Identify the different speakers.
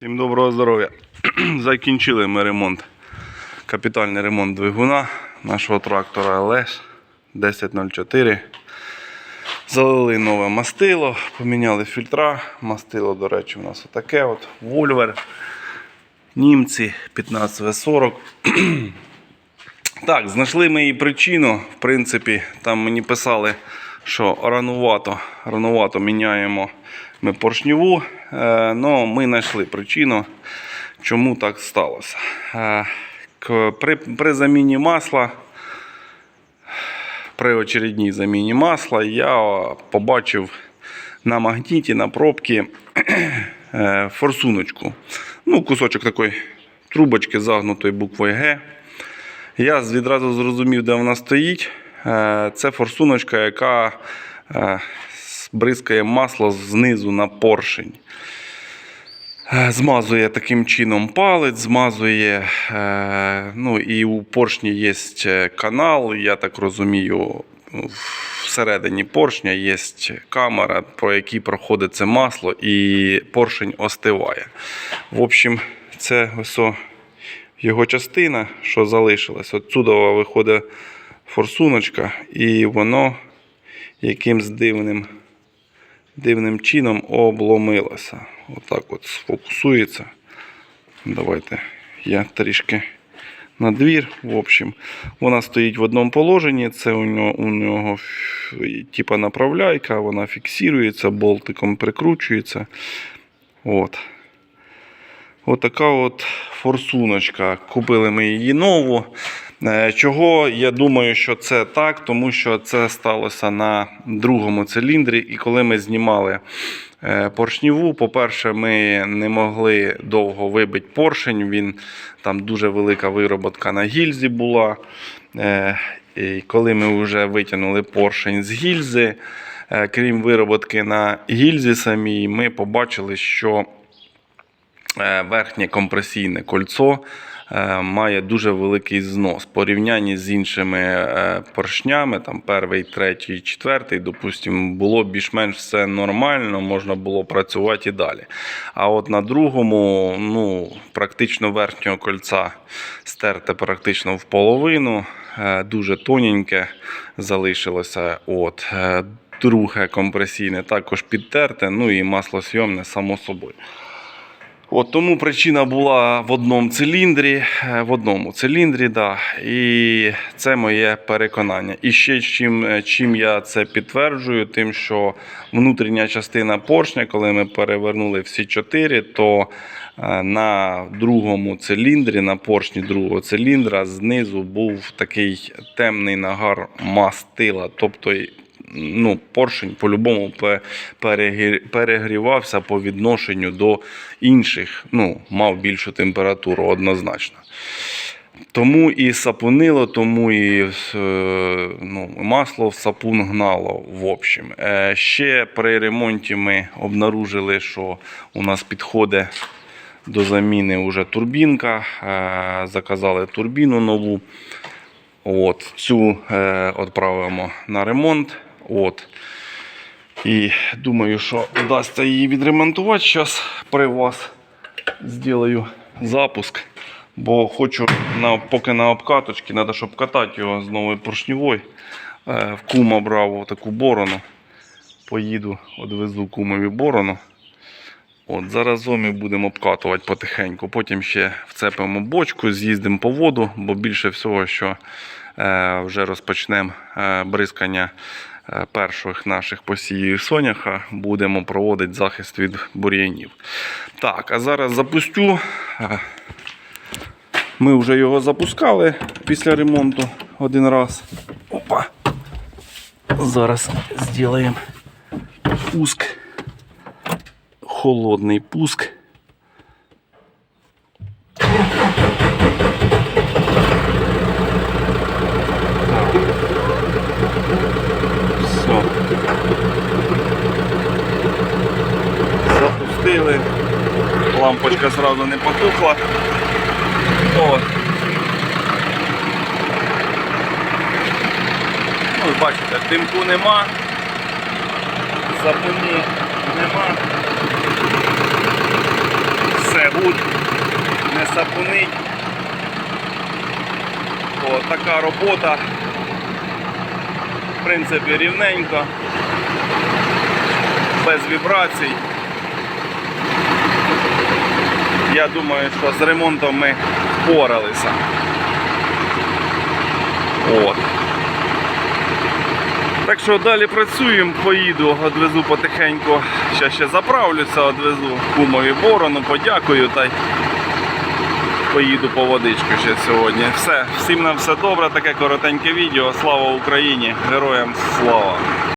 Speaker 1: Всім доброго здоров'я. Закінчили ми ремонт, капітальний ремонт двигуна нашого трактора LS 1004. Залили нове мастило, поміняли фільтра. Мастило, до речі, у нас отаке от Вольвер. Німці 15В40. Так, знайшли ми її причину. В принципі, там мені писали, що ранувато, ранувато міняємо ми поршневу. Е, но ми знайшли причину, чому так сталося. Е, при, при заміні масла, при очередній заміні масла, я побачив на магніті, на пробці е, форсуночку. Ну, кусочок такої трубочки загнутої буквою Г. Я відразу зрозумів, де вона стоїть. Е, Це форсуночка, яка бризкає масло знизу на поршень. Е, Змазує таким чином палець, змазує. е, Ну і у поршні є канал, я так розумію, всередині поршня є камера, по якій проходить це масло, і поршень остиває. В общем, це ось його частина, що залишилась. Отсюди виходить форсуночка, і воно якимсь дивним, дивним чином обломилося. Отак от сфокусується. Давайте я трішки на двір. В общем, вона стоїть в одному положенні. Це у нього, у нього типа направляйка, вона фіксується, болтиком прикручується. От. Отака от форсуночка. Купили ми її нову. Е, Чого я думаю, що це так, тому що це сталося на другому циліндрі. І коли ми знімали е, поршневу, по-перше, ми не могли довго вибити поршень. Він там дуже велика вироботка на гільзі була. Е, І коли ми вже витягнули поршень з гільзи, крім вироботки на гільзі самій, ми побачили, що верхнє компресійне кольцо е, має дуже великий знос. В порівнянні з іншими е, поршнями, там перший, третій, четвертий, допустимо, було більш-менш все нормально, можна було працювати і далі. А от на другому, ну, практично верхнього кольця стерте практично в половину, е, дуже тоненьке залишилося. От. е, Друге компресійне також підтерте, ну і маслосйомне, само собою. От тому причина була в одному циліндрі, е, в одному циліндрі, да. І це моє переконання. І ще чим, е, чим я це підтверджую, тим, що внутрішня частина поршня, коли ми перевернули всі чотири, то е, на другому циліндрі, на поршні другого циліндра, знизу був такий темний нагар мастила. Тобто ну, поршень по-любому перегрівався по відношенню до інших, ну, мав більшу температуру однозначно. Тому і сапунило, тому і е, ну, масло в сапун гнало. В общем. Е, ще при ремонті ми обнаружили, що у нас підходить до заміни вже турбінка. Е, заказали турбіну нову. От, цю відправимо на ремонт. От. І думаю, що вдасться її відремонтувати. Зараз при вас зроблю запуск. Бо хочу на, поки на обкаточці, треба, щоб катати його з новою поршневою. Е, в кума брав таку борону. Поїду, одвезу кумові борону. От, заразом і будемо обкатувати потихеньку. Потім ще вцепимо бочку, з'їздимо по воду, бо більше всього, що е, вже розпочнемо е, бризкання перших наших посіїв соняха, будемо проводити захист від бур'янів. Так, а зараз запустю. Е, Ми вже його запускали після ремонту один раз. Опа. Зараз зробимо пуск холодний пуск. Все. Запустили. Лампочка сразу не потухла. От. Ну, бачите, димку нема, сапуні нема. Все гуд, не сапунить. О, така робота. В принципі, рівненько, без вібрацій. Я думаю, що з ремонтом ми впоралися. От. Так що далі працюємо, поїду, одвезу потихеньку. Ще ще заправлюся, одвезу кумові борону, подякую та й поїду по водичку ще сьогодні. Все, всім на все добре, таке коротеньке відео. Слава Україні! Героям слава!